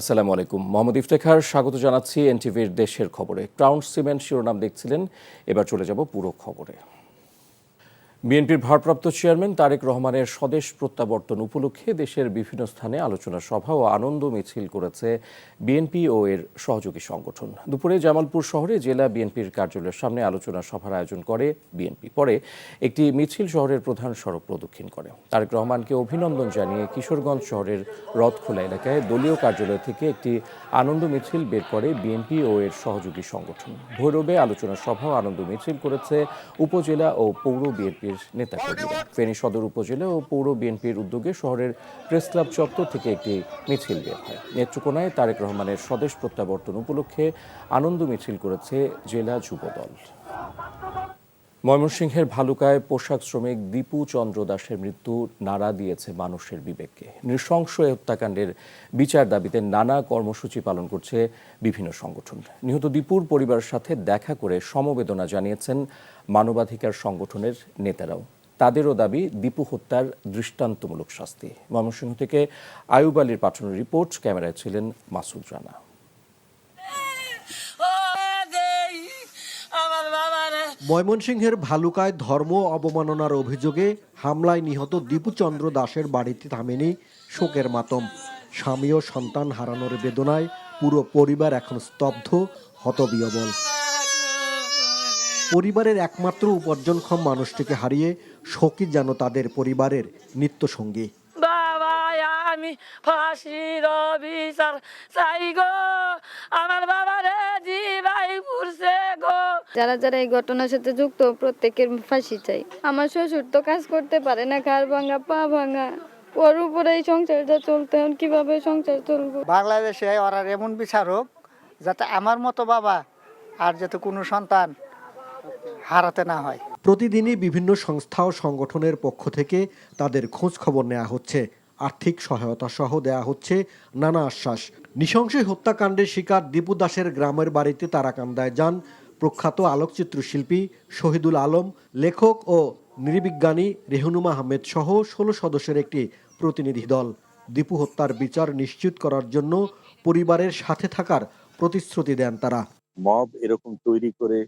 আসসালামু আলাইকুম। মোহাম্মদ ইফতেখার, স্বাগত জানাচ্ছি এনটিভির দেশের খবরে। ক্রাউন সিমেন্ট শিরোনাম দেখছিলেন, এবার চলে যাব পুরো খবরে। বিএনপির ভারপ্রাপ্ত চেয়ারম্যান তারেক রহমানের স্বদেশ প্রত্যাবর্তন উপলক্ষে দেশের বিভিন্ন স্থানে আলোচনা সভা ও আনন্দ মিছিল করেছে বিএনপি ও এর সহযোগী সংগঠন। দুপুরে জামালপুর শহরে জেলা বিএনপির কার্যালয়ের সামনে আলোচনা সভার আয়োজন করে বিএনপি। পরে একটি মিছিল শহরের প্রধান সড়ক প্রদক্ষিণ করে। তারেক রহমানকে অভিনন্দন জানিয়ে কিশোরগঞ্জ শহরের রথখোলা এলাকায় দলীয় কার্যালয় থেকে একটি আনন্দ মিছিল বের করে বিএনপি ও এর সহযোগী সংগঠন। ভৈরবে আলোচনা সভা ও আনন্দ মিছিল করেছে উপজেলা ও পৌর বিএনপির নেতাকর্মীরা। ফেনী সদর উপজেলা ও পৌর বিএনপির উদ্যোগে শহরের প্রেস ক্লাব চত্বর থেকে একটি মিছিল বের হয়। নেত্রকোনায় তারেক রহমানের স্বদেশ প্রত্যাবর্তন উপলক্ষে আনন্দ মিছিল করেছে জেলা যুবদল। ময়মনসিংহের ভালুকায় পোশাক শ্রমিক দীপু চন্দ্র দাসের মৃত্যু নাড়া দিয়েছে মানুষের বিবেককে। নৃশংস হত্যাকাণ্ডের বিচার দাবিতে নানা কর্মসূচি পালন করছে বিভিন্ন সংগঠন। নিহত দীপুর পরিবারের সাথে দেখা করে সমবেদনা জানিয়েছেন মানবাধিকার সংগঠনের নেতারাও। তাদেরও দাবি, দীপু হত্যার দৃষ্টান্তমূলক শাস্তি। ময়মনসিংহ থেকে আয়ুব আলীর পাঠানো রিপোর্ট, ক্যামেরায় ছিলেন মাসুদ রানা। ময়মনসিংহের ভালুকায় ধর্ম অবমাননার অভিযোগে হামলায় নিহত দীপুচন্দ্র দাসের বাড়িতে থামেনি শোকের মাতম। স্বামী ও সন্তান হারানোর বেদনায় পুরো পরিবার এখন স্তব্ধ হতবিয়বল পরিবারের একমাত্র উপার্জনক্ষম মানুষটিকে হারিয়ে শোকই যেন তাদের পরিবারের নিত্যসঙ্গী। আমি ফাঁসির বিচার চাই গো আমার বাবারে জিবাই পুরছে গো। যারা যারা এই ঘটনার সাথে যুক্ত প্রত্যেকের ফাঁসি চাই। আমার শ্বশুর তো কাজ করতে পারে না ঘাড় ভাঙা পা ভাঙা। ওর উপরে এই সংসারটা চলতে এখন কীভাবে সংসার চলবো? বাংলাদেশে ওরা এমন বিচার হোক যাতে আমার মতো বাবা আর যাতে কোনো সন্তান হারাতে না হয়। প্রতিদিনই বিভিন্ন সংস্থা ও সংগঠনের পক্ষ থেকে তাদের খোঁজ খবর নেওয়া হচ্ছে। আর্থিক সহায়তা সহ দেয়া হচ্ছে নানা আশ্বাস। নৃশংস হত্যাকাণ্ডের শিকার দীপু দাসের গ্রামের বাড়িতে তারাকান্দায় যান প্রখ্যাত আলোকচিত্র শিল্পী শহীদুল আলম, লেখক ও নৃবিজ্ঞানী রেহনুমা আহমেদ সহ ষোলো সদস্যের একটি প্রতিনিধি দল। দীপু হত্যার বিচার নিশ্চিত করার জন্য পরিবারের সাথে থাকার প্রতিশ্রুতি দেন তারা। মব এরকম তৈরি করে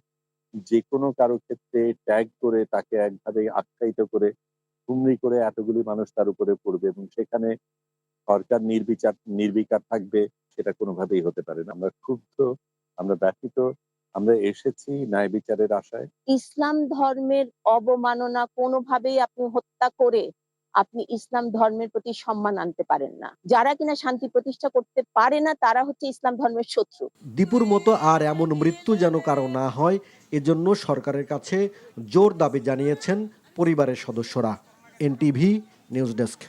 যে কোনো কারও ক্ষেত্রে ট্যাগ করে তাকে একভাবে আখ্যায়িত করে হুমড়ি করে এতগুলি মানুষ তার উপরে পড়বে এবং সেখানে সরকার নির্বিচার নির্বিকার থাকবে সেটা কোনোভাবেই হতে পারে না। আমরা ক্ষুব্ধ আমরা ব্যথিত আমরা এসেছি ন্যায় বিচারের আশায়। ইসলাম ধর্মের অবমাননা কোনোভাবেই আপনি হত্যা করে আপনি ইসলাম ধর্মের প্রতি সম্মান আনতে পারেন না। যারা কিনা শান্তি প্রতিষ্ঠা করতে পারে না তারা হচ্ছে ইসলাম ধর্মের শত্রু। দীপুর মতো আর এমন মৃত্যু যেন কারও না হয় এজন্য সরকারের কাছে জোর দাবি জানিয়েছেন পরিবারের সদস্যরা। NTV news desk.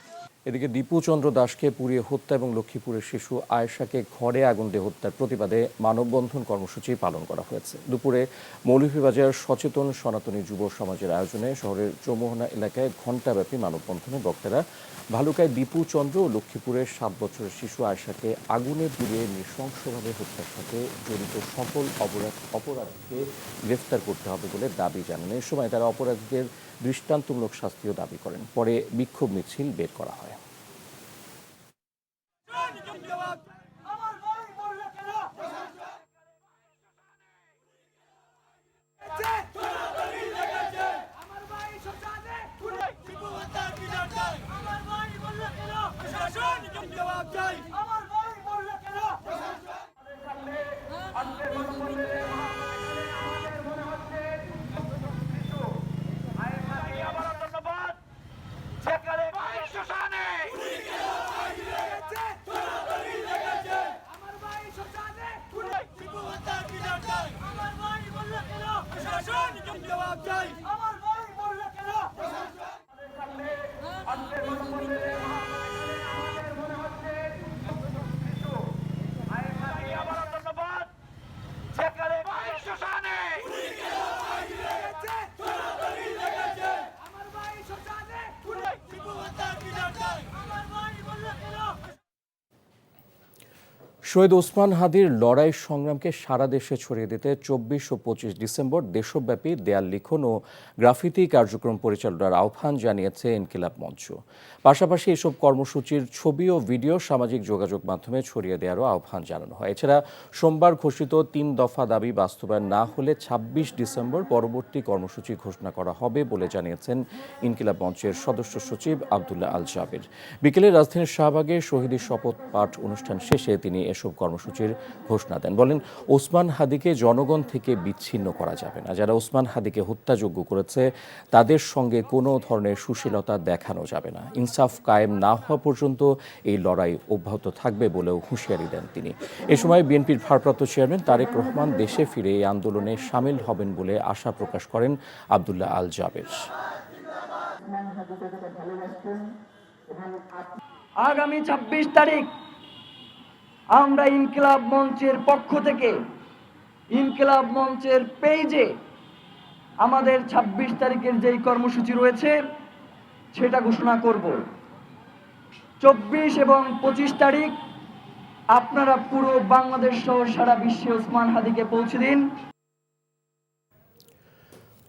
এদিকে দীপু চন্দ্র দাসকে পুড়িয়ে হত্যা এবং লক্ষ্মীপুরের শিশু আয়েশাকে ঘরে আগুন দিয়ে হত্যার প্রতিবাদে মানববন্ধন কর্মসূচি পালন করা হয়েছে। দুপুরে মৌলভীবাজার সচেতন সনাতনী যুব সমাজের আয়োজনে শহরের চৌমোহনা এলাকায় ঘণ্টাব্যাপী মানববন্ধনে বক্তারা ভালুকায় দীপু চন্দ্র ও লক্ষ্মীপুরের সাত বছরের শিশু আয়েশাকে আগুনে পুড়িয়ে নৃশংসভাবে হত্যার সাথে জড়িত সকল অপরাধ অপরাধীকে গ্রেফতার করতে হবে বলে দাবি জানান এ সময় তারা অপরাধীদের দৃষ্টান্তমূলক শাস্তিও দাবি করেন। পরে বিক্ষোভ মিছিল বের করা হয়। আমার শহীদ ওসমান হাদির লড়াই সংগ্রামকে সারা দেশে ছড়িয়ে দিতে চব্বিশ ও পঁচিশ ডিসেম্বর দেশব্যাপী দেয়াল লিখন ও গ্রাফিতি কার্যক্রম পরিচালনার আহ্বান জানিয়েছে ইনকিলাব মঞ্চ। পাশাপাশি এসব কর্মসূচির ছবি ও ভিডিও সামাজিক যোগাযোগ মাধ্যমে ছড়িয়ে দেওয়ারও আহ্বান জানানো হয়। এছাড়া সোমবার ঘোষিত তিন দফা দাবি বাস্তবায়ন না হলে ছাব্বিশ ডিসেম্বর পরবর্তী কর্মসূচি ঘোষণা করা হবে বলে জানিয়েছেন ইনকিলাব মঞ্চের সদস্য সচিব আবদুল্লাহ আল জাবের বিকেলে রাজধানীর শাহবাগে শহীদের শপথ পাঠ অনুষ্ঠান শেষে তিনি এসব কর্মসূচির ঘোষণা দেন। বলেন, ওসমান হাদিকে জনগণ থেকে বিচ্ছিন্ন করা যাবে না। যারা ওসমান হাদিকে হত্যাযোগ্য করেছে, তাদের সঙ্গে কোনো ধরনের সুশীলতা দেখানো যাবে না। ইনসাফ কায়েম না হওয়া পর্যন্ত এই লড়াই অব্যাহত থাকবে বলেও হুঁশিয়ারি দেন তিনি। এ সময় বিএনপির ভারপ্রাপ্ত চেয়ারম্যান তারেক রহমান দেশে ফিরে এই আন্দোলনে সামিল হবেন বলে আশা প্রকাশ করেন আবদুল্লাহ আল জাবের। আগামী ছাব্বিশ তারিখ আমরা ইনকিলাব মঞ্চের পক্ষ থেকে, ইনকিলাব মঞ্চের পেজে আমাদের ছাব্বিশ তারিখের যেই কর্মসূচি রয়েছে, সেটা ঘোষণা করব। চব্বিশ এবং পঁচিশ তারিখ আপনারা পুরো বাংলাদেশ সহ সারা বিশ্বে ওসমান হাদিকে পৌঁছে দিন।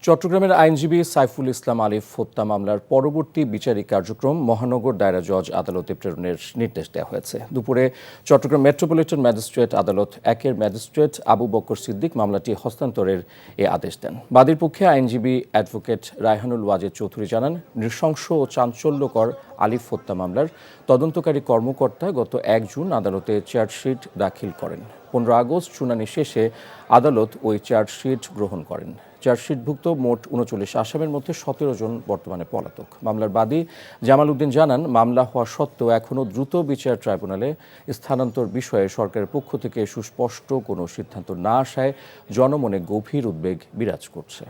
চট্টগ্রামের আইনজীবী সাইফুল ইসলাম আলিফ হত্যা মামলার পরবর্তী বিচারিক কার্যক্রম মহানগর দায়রা জজ আদালতে প্রেরণের নির্দেশ দেওয়া হয়েছে। দুপুরে চট্টগ্রাম মেট্রোপলিটন ম্যাজিস্ট্রেট আদালত একের ম্যাজিস্ট্রেট আবু বকর সিদ্দিক মামলাটি হস্তান্তরের এ আদেশ দেন। বাদীর পক্ষে আইনজীবী অ্যাডভোকেট রায়হানুল ওয়াজেদ চৌধুরী জানান, নৃশংস ও চাঞ্চল্যকর আলিফ হত্যা মামলার তদন্তকারী কর্মকর্তা গত এক জুন আদালতে চার্জশিট দাখিল করেন। পনেরো আগস্ট শুনানি শেষে আদালত ওই চার্জশিট গ্রহণ করেন। চার্জশিটভুক্ত মোট উনচল্লিশ আসামের মধ্যে সতেরো জন বর্তমানে পলাতক। মামলার বাদী জামাল উদ্দিন জানান, মামলা হওয়া সত্ত্বেও এখনও দ্রুত বিচার ট্রাইব্যুনালে স্থানান্তর বিষয়ে সরকারের পক্ষ থেকে সুস্পষ্ট কোনো সিদ্ধান্ত না আসায় জনমনে গভীর উদ্বেগ বিরাজ করছে।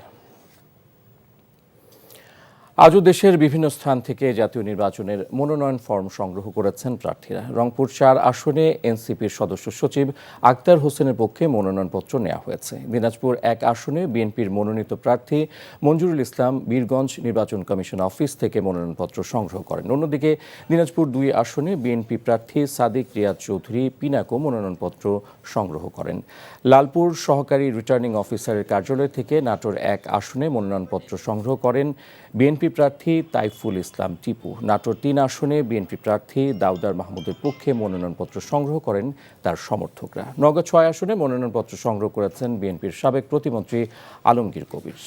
আজও দেশের বিভিন্ন স্থান থেকে জাতীয় নির্বাচনের মনোনয়ন ফর্ম সংগ্রহ করেছেন প্রার্থীরা। রংপুর চার আসনে এনসিপির সদস্য সচিব আক্তার হোসেনের পক্ষে মনোনয়নপত্র নেওয়া হয়েছে। দিনাজপুর এক আসনে বিএনপির মনোনীত প্রার্থী মঞ্জুরুল ইসলাম বীরগঞ্জ নির্বাচন কমিশন অফিস থেকে মনোনয়নপত্র সংগ্রহ করেন। অন্যদিকে দিনাজপুর দুই আসনে বিএনপি প্রার্থী সাদিক রিয়াজ চৌধুরী পিনাকো মনোনয়নপত্র সংগ্রহ করেন। লালপুর সহকারী রিটার্নিং অফিসারের কার্যালয় থেকে নাটোর এক আসনে মনোনয়নপত্র সংগ্রহ করেন বিএনপি প্রার্থী তাইফুল ইসলাম টিপু। নাটোর তিন আসনে বিএনপি প্রার্থী দাউদার মাহমুদের পক্ষে মনোনয়নপত্র সংগ্রহ করেন তার সমর্থকরা। নগদ ছয় আসনে মনোনয়নপত্র সংগ্রহ করেছেন বিএনপির সাবেক প্রতিমন্ত্রী আলমগীর কবির।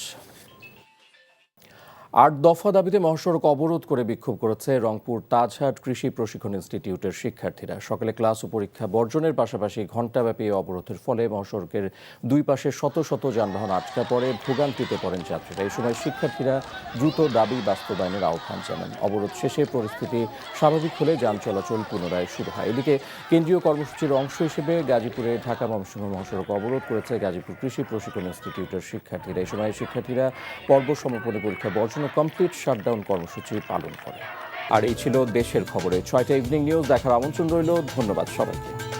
আট দফা দাবিতে মহাসড়ক অবরোধ করে বিক্ষোভ করেছে রংপুর তাজহাট কৃষি প্রশিক্ষণ ইনস্টিটিউটের শিক্ষার্থীরা। সকালে ক্লাস ও পরীক্ষা বর্জনের পাশাপাশি ঘণ্টাব্যাপী অবরোধের ফলে মহাসড়কের দুই পাশে শত শত যানবাহন আটকা পড়ে, ভোগান্তিতে পড়েন যাত্রীরা। এই সময় শিক্ষার্থীরা দ্রুত দাবি বাস্তবায়নের আহ্বান জানান। অবরোধ শেষে পরিস্থিতি স্বাভাবিক হলে যান চলাচল পুনরায় শুরু হয়। এদিকে কেন্দ্রীয় কর্মসূচির অংশ হিসেবে গাজীপুরে ঢাকা ময়মনসিংহ মহাসড়ক অবরোধ করেছে গাজীপুর কৃষি প্রশিক্ষণ ইনস্টিটিউটের শিক্ষার্থীরা। এই সময় শিক্ষার্থীরা পর্ব সমাপনী পরীক্ষা বর্জন ও কমপ্লিট শাটডাউন কর্মসূচি পালন করে। আর এই ছিল দেশের খবরে। ছয়টা ইভিনিং নিউজ দেখার আমন্ত্রণ রইল। ধন্যবাদ সবাইকে।